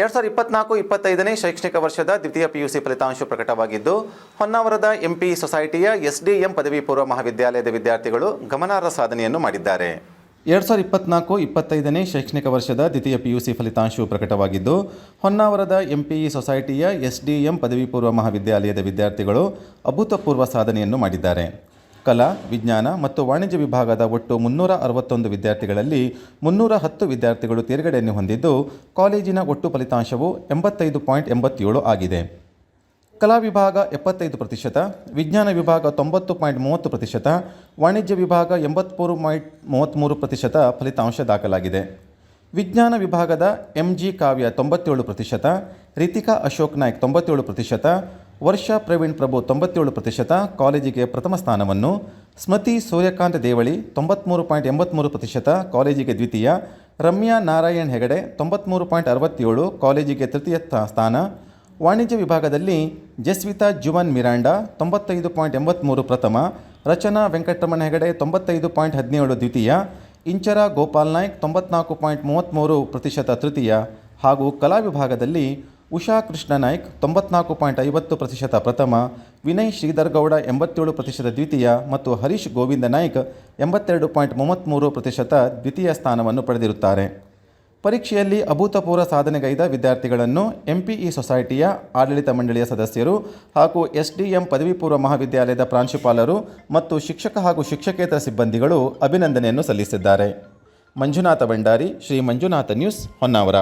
ಎರಡು ಸಾವಿರದ ಇಪ್ಪತ್ನಾಲ್ಕು ಇಪ್ಪತ್ತೈದನೇ ಶೈಕ್ಷಣಿಕ ವರ್ಷದ ದ್ವಿತೀಯ ಪಿಯುಸಿ ಫಲಿತಾಂಶ ಪ್ರಕಟವಾಗಿದ್ದು, ಹೊನ್ನಾವರದ ಎಂಪಿ ಸೊಸೈಟಿಯ ಎಸ್ಡಿಎಂ ಪದವಿ ಪೂರ್ವ ಮಹಾವಿದ್ಯಾಲಯದ ವಿದ್ಯಾರ್ಥಿಗಳು ಗಮನಾರ್ಹ ಸಾಧನೆಯನ್ನು ಮಾಡಿದ್ದಾರೆ. ಎರಡು ಸಾವಿರದ ಇಪ್ಪತ್ನಾಲ್ಕು ಇಪ್ಪತ್ತೈದನೇ ಶೈಕ್ಷಣಿಕ ವರ್ಷದ ದ್ವಿತೀಯ ಪಿಯುಸಿ ಫಲಿತಾಂಶವು ಪ್ರಕಟವಾಗಿದ್ದು, ಹೊನ್ನಾವರದ ಎಂಪಿಇ ಸೊಸೈಟಿಯ ಎಸ್ಡಿಎಂ ಪದವಿ ಪೂರ್ವ ಮಹಾವಿದ್ಯಾಲಯದ ವಿದ್ಯಾರ್ಥಿಗಳು ಅಭೂತಪೂರ್ವ ಸಾಧನೆಯನ್ನು ಮಾಡಿದ್ದಾರೆ. ಕಲಾ, ವಿಜ್ಞಾನ ಮತ್ತು ವಾಣಿಜ್ಯ ವಿಭಾಗದ ಒಟ್ಟು ಮುನ್ನೂರ ಅರವತ್ತೊಂದು ವಿದ್ಯಾರ್ಥಿಗಳಲ್ಲಿ ಮುನ್ನೂರ ಹತ್ತು ವಿದ್ಯಾರ್ಥಿಗಳು ತೇರ್ಗಡೆಯನ್ನು ಹೊಂದಿದ್ದು, ಕಾಲೇಜಿನ ಒಟ್ಟು ಫಲಿತಾಂಶವು ಎಂಬತ್ತೈದು ಪಾಯಿಂಟ್ ಎಂಬತ್ತೇಳು ಆಗಿದೆ. ಕಲಾ ವಿಭಾಗ ಎಪ್ಪತ್ತೈದು ಪ್ರತಿಶತ, ವಿಜ್ಞಾನ ವಿಭಾಗ ತೊಂಬತ್ತು ಪಾಯಿಂಟ್ ಮೂವತ್ತು ಪ್ರತಿಶತ, ವಾಣಿಜ್ಯ ವಿಭಾಗ ಎಂಬತ್ತ್ಮೂರು ಪಾಯಿಂಟ್ ಮೂವತ್ತ್ಮೂರು ಪ್ರತಿಶತ ಫಲಿತಾಂಶ ದಾಖಲಾಗಿದೆ. ವಿಜ್ಞಾನ ವಿಭಾಗದ ಎಂ ಜಿ ಕಾವ್ಯ ತೊಂಬತ್ತೇಳು ಪ್ರತಿಶತ, ರಿತಿಕಾ ಅಶೋಕ್ ನಾಯ್ಕ್ ತೊಂಬತ್ತೇಳು ಪ್ರತಿಶತ ವರ್ಷಾ ಪ್ರವೀಣ್ ಪ್ರಭು ತೊಂಬತ್ತೇಳು ಪ್ರತಿಶತ, ಕಾಲೇಜಿಗೆ ಪ್ರಥಮ ಸ್ಥಾನವನ್ನು. ಸ್ಮತಿ ಸೂರ್ಯಕಾಂತ್ ದೇವಳಿ ತೊಂಬತ್ತ್ಮೂರು ಪಾಯಿಂಟ್ ಎಂಬತ್ತ್ಮೂರು ಪ್ರತಿಶತ, ಕಾಲೇಜಿಗೆ ದ್ವಿತೀಯ. ರಮ್ಯಾ ನಾರಾಯಣ್ ಹೆಗಡೆ ತೊಂಬತ್ತ್ಮೂರು ಪಾಯಿಂಟ್ ಅರವತ್ತೇಳು, ಕಾಲೇಜಿಗೆ ತೃತೀಯ ಸ್ಥಾನ. ವಾಣಿಜ್ಯ ವಿಭಾಗದಲ್ಲಿ ಜಸ್ವಿತಾ ಜುವನ್ ಮಿರಾಂಡಾ ತೊಂಬತ್ತೈದು ಪಾಯಿಂಟ್ ಎಂಬತ್ತ್ಮೂರು ಪ್ರಥಮ. ರಚನಾ ವೆಂಕಟರಮಣ ಹೆಗಡೆ ತೊಂಬತ್ತೈದು ಪಾಯಿಂಟ್ ಹದಿನೇಳು ದ್ವಿತೀಯ. ಇಂಚರ ಗೋಪಾಲ್ ನಾಯ್ಕ್ ತೊಂಬತ್ನಾಲ್ಕು ಪಾಯಿಂಟ್ ಮೂವತ್ತ್ಮೂರು ಪ್ರತಿಶತ ತೃತೀಯ. ಹಾಗೂ ಕಲಾ ವಿಭಾಗದಲ್ಲಿ ಉಷಾ ಕೃಷ್ಣ ನಾಯ್ಕ್ ತೊಂಬತ್ನಾಲ್ಕು ಪಾಯಿಂಟ್ ಐವತ್ತು ಪ್ರತಿಶತ ಪ್ರಥಮ, ವಿನಯ್ ಶ್ರೀಧರ್ ಗೌಡ ಎಂಬತ್ತೇಳು ಪ್ರತಿಶತ ದ್ವಿತೀಯ ಮತ್ತು ಹರೀಶ್ ಗೋವಿಂದ ನಾಯ್ಕ್ ಎಂಬತ್ತೆರಡು ಪಾಯಿಂಟ್ ಮೂವತ್ತ್ಮೂರು ಪ್ರತಿಶತ ದ್ವಿತೀಯ ಸ್ಥಾನವನ್ನು ಪಡೆದಿರುತ್ತಾರೆ. ಪರೀಕ್ಷೆಯಲ್ಲಿ ಅಭೂತಪೂರ್ವ ಸಾಧನೆಗೈದ ವಿದ್ಯಾರ್ಥಿಗಳನ್ನು ಎಂಪಿಇ ಸೊಸೈಟಿಯ ಆಡಳಿತ ಮಂಡಳಿಯ ಸದಸ್ಯರು ಹಾಗೂ ಎಸ್ಡಿಎಂ ಪದವಿ ಪೂರ್ವ ಮಹಾವಿದ್ಯಾಲಯದ ಪ್ರಾಂಶುಪಾಲರು ಮತ್ತು ಶಿಕ್ಷಕ ಹಾಗೂ ಶಿಕ್ಷಕೇತರ ಸಿಬ್ಬಂದಿಗಳು ಅಭಿನಂದನೆಯನ್ನು ಸಲ್ಲಿಸಿದ್ದಾರೆ. ಮಂಜುನಾಥ ಭಂಡಾರಿ, ಶ್ರೀ ಮಂಜುನಾಥ ನ್ಯೂಸ್ ಹೊನ್ನಾವರ.